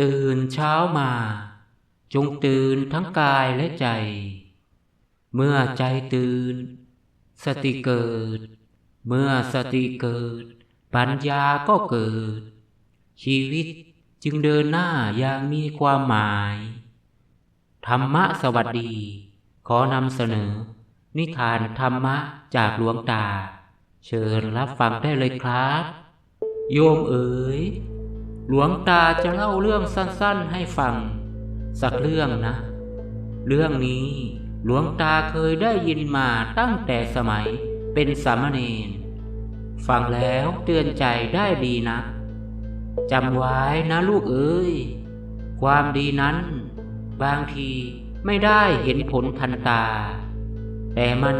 ตื่นเช้ามา จงตื่นทั้งกายและใจ เมื่อใจตื่น สติเกิด เมื่อสติเกิด ปัญญาก็เกิด ชีวิตจึงเดินหน้าอย่างมีความหมาย ธรรมะสวัสดี ขอนำเสนอ นิทานธรรมะจากหลวงตา เชิญรับฟังได้เลยครับ โยมเอ๋ย หลวงตาจะเล่าเรื่องสั้นๆให้ฟัง สักเรื่องนะ เรื่องนี้หลวงตาเคยได้ยินมาตั้งแต่สมัยเป็นสามเณรฟังแล้วเตือนใจได้ดีนะจำไว้นะลูกเอ้ย ความดีนั้น บางทีไม่ได้เห็นผลทันตา แต่มัน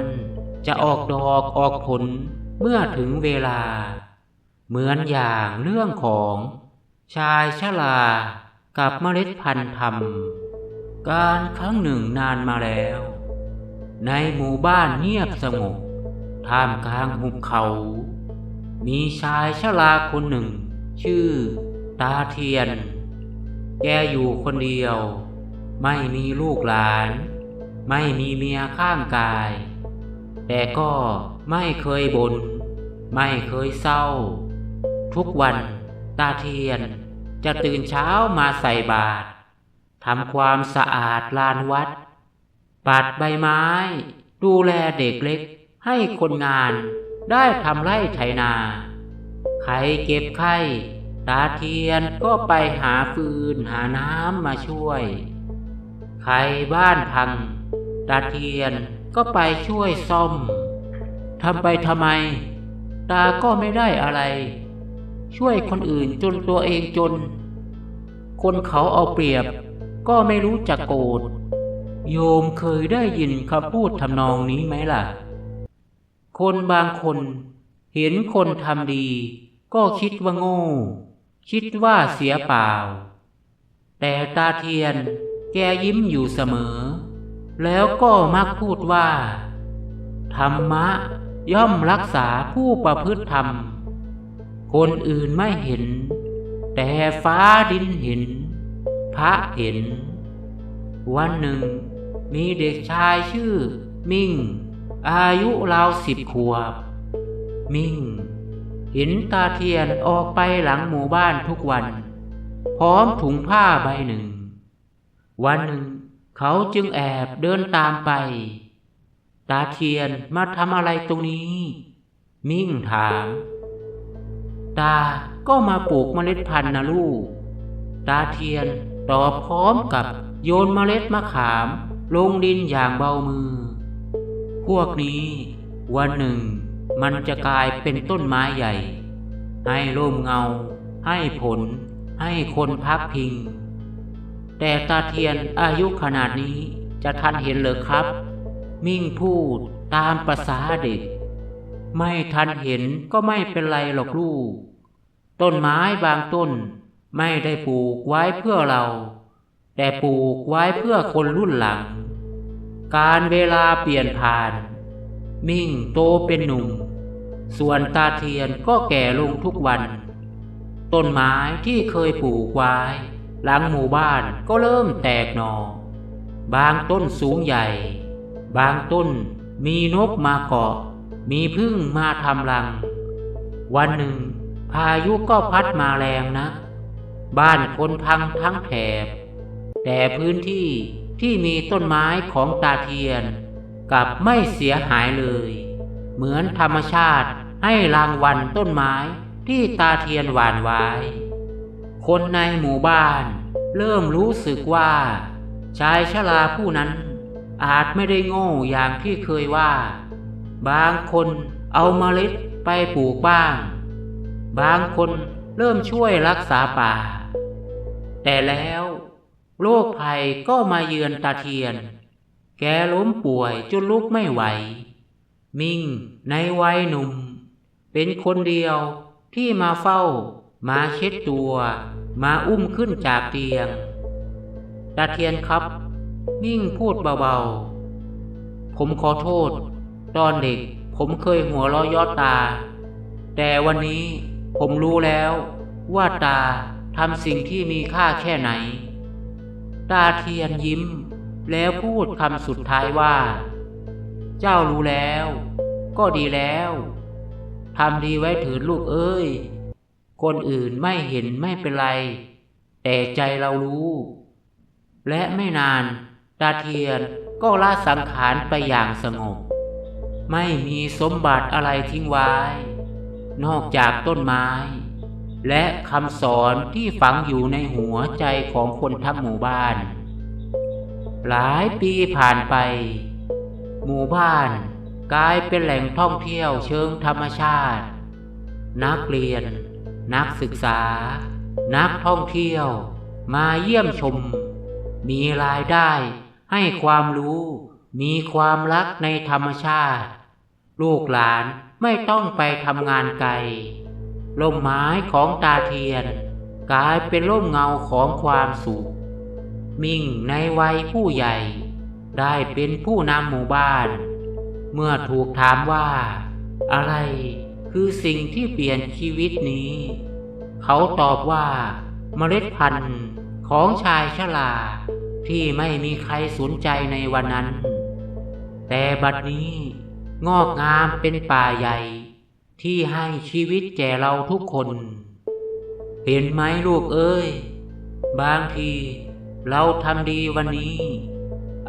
จะออกดอกออกผลเมื่อถึงเวลา เหมือนอย่างเรื่องของ ชายชรากับเมล็ดพันธุ์ธรรม การครั้งหนึ่งนานมาแล้ว ในหมู่บ้านเงียบสงบท่ามกลางหุบเขา มีชายชราคนหนึ่ง ชื่อ ตาเทียน แกอยู่คนเดียว ไม่มีลูกหลาน ไม่มีเมียข้างกาย แต่ก็ไม่เคยบน่นไม่เคยเศร้า ทุกวันตาเทียน จะตื่นเช้ามาใส่บาตรทำความสะอาดลานวัด ปัดใบไม้ ดูแลเด็กเล็ก ให้คนงานได้ทำไร่ไถนา ใครเก็บไข้ตาเทียนก็ไปหาฟืนหาน้ำมาช่วย ใครบ้านพัง ตาเทียนก็ไปช่วยซ่อมทำไปทำไม ตาก็ไม่ได้อะไร ช่วยคนอื่นจนตัวเองจน คนเขาเอาเปรียบ ก็ไม่รู้จักโกรธโยมเคยได้ยินคำพูดทำนองนี้ไหมล่ะ คนบางคน เห็นคนทำดี ก็คิดว่าโง่ คิดว่าเสียเปล่า แต่ตาเทียนแกยิ้มอยู่เสมอ แล้วก็มักพูดว่า ธรรมะย่อมรักษาผู้ประพฤติธรรม คนอื่นไม่เห็น แต่ฟ้าดินเห็น พระเห็น วันหนึ่ง มีเด็กชายชื่อ มิ่ง อายุราวสิบขวบ มิ่ง เห็นตาเทียนออกไปหลังหมู่บ้านทุกวัน พร้อมถุงผ้าใบหนึ่ง วันหนึ่ง เขาจึงแอบเดินตามไป ตาเทียนมาทำอะไรตรงนี้ มิ่งถาม ตาก็มาปลูกเมล็ดพันธุ์นะลูก ตาเทียนตอบพร้อมกับโยนเมล็ดมะขาม ลงดินอย่างเบามือ พวกนี้วันหนึ่ง มันจะกลายเป็นต้นไม้ใหญ่ ให้ร่มเงา ให้ผล ให้คนพักพิง แต่ตาเทียนอายุขนาดนี้จะทันเห็นเลยครับ มิ่งพูดตามภาษาเด็ก ไม่ทันเห็นก็ไม่เป็นไรหรอกลูก ต้นไม้บางต้นไม่ได้ปลูกไว้เพื่อเรา แต่ปลูกไว้เพื่อคนรุ่นหลัง การเวลาเปลี่ยนผ่าน มิ่งโตเป็นหนุ่ม ส่วนตาเทียนก็แก่ลงทุกวัน ต้นไม้ที่เคยปลูกไว้ หลังหมู่บ้านก็เริ่มแตกหนอบางต้นสูงใหญ่ บางต้นมีนกมาเกาะ มีพึ่งมาทำรัง วันหนึ่ง พายุก็พัดมาแรงนะ บ้านคนพังทั้งแถบ แต่พื้นที่ที่มีต้นไม้ของตาเทียนกลับไม่เสียหายเลย เหมือนธรรมชาติให้รางวัลต้นไม้ที่ตาเทียนหวานไว้ คนในหมู่บ้านเริ่มรู้สึกว่า ชายชราผู้นั้นอาจไม่ได้โง่อย่างที่เคยว่า บางคนเอาเมล็ดไปปลูกบ้าง บางคนเริ่มช่วยรักษาป่า แต่แล้วโรคภัยก็มาเยือนตาเทียน แกล้มป่วยจนลุกไม่ไหว มิ่งในวัยหนุ่ม เป็นคนเดียวที่มาเฝ้า มาเช็ดตัว มาอุ้มขึ้นจากเตียงตาเทียนครับ มิ่งพูดเบาๆ ผมขอโทษ ตอนเด็กผมเคยหัวเราะยอดตา แต่วันนี้ผมรู้แล้วว่าตาทำสิ่งที่มีค่าแค่ไหน ตาเทียนยิ้ม แล้วพูดคำสุดท้ายว่า เจ้ารู้แล้ว ก็ดีแล้วทำดีไว้ถิดลูกเอ้ย คนอื่นไม่เห็นไม่เป็นไร แต่ใจเรารู้ และไม่นาน ตาเทียนก็ละสังขารไปอย่างสงบ ไม่มีสมบัติอะไรทิ้งไว้ นอกจากต้นไม้ และคำสอนที่ฝังอยู่ในหัวใจของคนทั้งหมู่บ้าน หลายปีผ่านไป หมู่บ้านกลายเป็นแหล่งท่องเที่ยวเชิงธรรมชาติ นักเรียน นักศึกษา นักท่องเที่ยวมาเยี่ยมชม มีรายได้ให้ความรู้ มีความรักในธรรมชาติ ลูกหลานไม่ต้องไปทำงานไกลร่มไม้ของตาเทียน กลายเป็นร่มเงาของความสุข มิ่งในวัยผู้ใหญ่ ได้เป็นผู้นำหมู่บ้าน เมื่อถูกถามว่า อะไรคือสิ่งที่เปลี่ยนชีวิตนี้ เขาตอบว่า เมล็ดพันธุ์ของชายชราที่ไม่มีใครสนใจในวันนั้น แต่บัดนี้ งอกงามเป็นป่าใหญ่ ที่ให้ชีวิตแก่เราทุกคน เห็นไหมลูกเอ้ย บางที เราทำดีวันนี้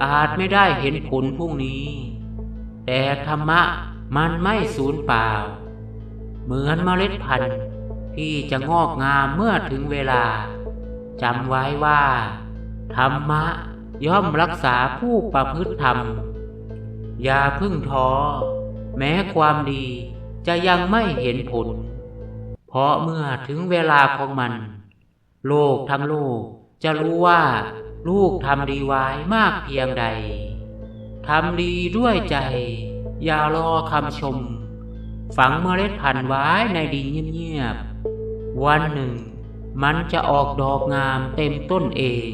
อาจไม่ได้เห็นผลพรุ่งนี้ แต่ธรรมะมันไม่สูญเปล่า เหมือนเมล็ดพันธุ์ที่จะงอกงามเมื่อถึงเวลาจำไว้ว่า ธรรมะย่อมรักษาผู้ประพฤติธรรม อย่าพึ่งท้อ แม้ความดีจะยังไม่เห็นผล เพราะเมื่อถึงเวลาของมัน โลกทั้งโลกจะรู้ว่าลูกทำดีไว้มากเพียงใด ทำดีด้วยใจ อย่ารอคำชม ฝังเมล็ดพันธุ์ไว้ในดินเงียบๆ วันหนึ่ง มันจะออกดอกงามเต็มต้นเอง